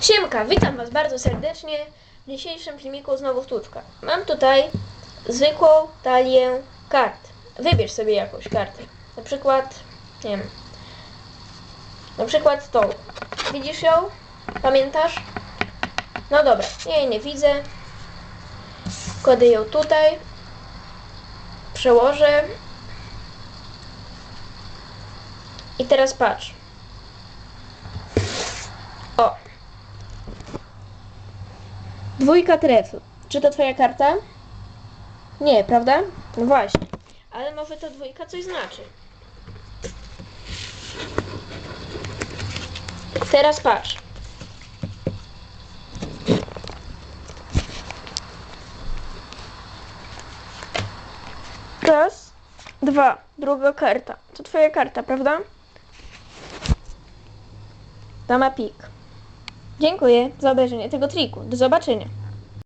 Siemka, witam Was bardzo serdecznie. W dzisiejszym filmiku znowu sztuczka. Mam tutaj zwykłą talię kart. Wybierz sobie jakąś kartę. Na przykład, nie wiem, na przykład tą. Widzisz ją? Pamiętasz? No dobra, ja jej nie widzę. Kładę ją tutaj. Przełożę. I teraz patrz. O, Dwójka trefl. Czy to twoja karta? Nie, prawda? No właśnie. Ale może to dwójka coś znaczy. Teraz patrz. Raz, dwa, druga karta. To twoja karta, prawda? Dama pik. Dziękuję za obejrzenie tego triku. Do zobaczenia.